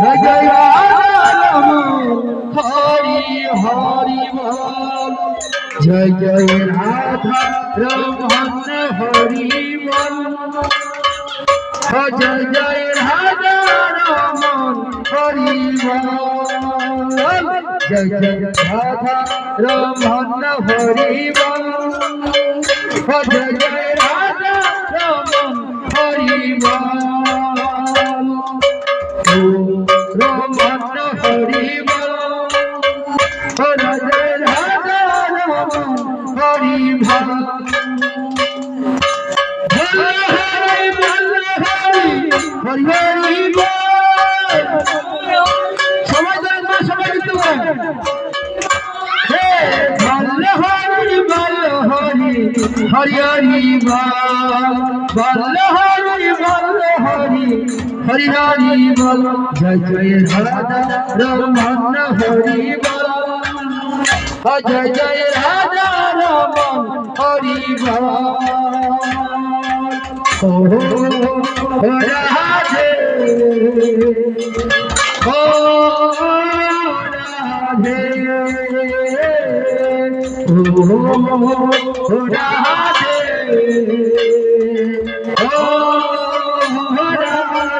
জয় রাম হরি হরি বল। জয় জয় রাধা রমন হরি বল। জয় জয় রাধা রমন হরি বল জয় জয় রাধা রমন হরি জয় জয় রাধা রমন হরি হরি হরি বল হরি বল। হরি হরি বল, জয় জয় রাধা রমন, হরি বল। জয় জয় রাধা রমন, হরি বল। ও রাধে ও রাধে। ও রাধে, ও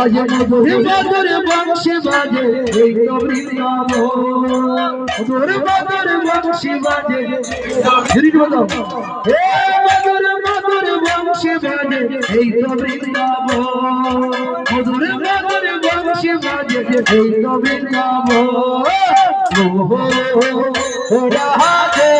আজ মধুর মধুর বংশী বাজে, এই তো মধুর মধুর বংশী বাজে মধুর মধুর বংশী বাজে এই তো মধুর মধুর বংশী বাজে, এই তো ও রাধে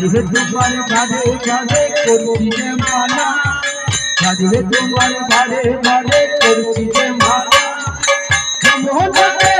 রাজবে তোমার ঘরে ঘরে করছি যে মানা রাজবে তোমার ঘরে ঘরে করছি যে মানা মোহনকে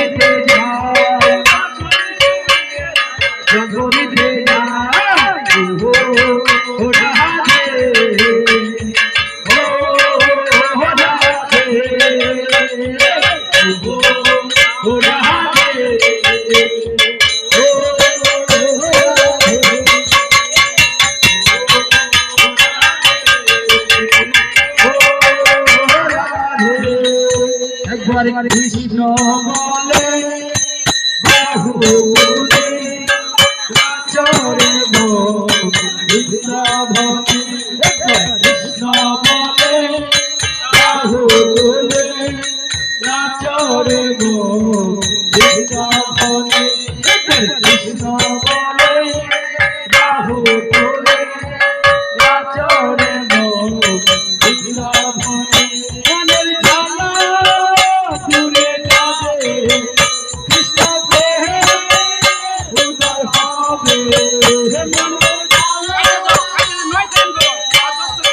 একবার কৃষ্ণ বলে চরে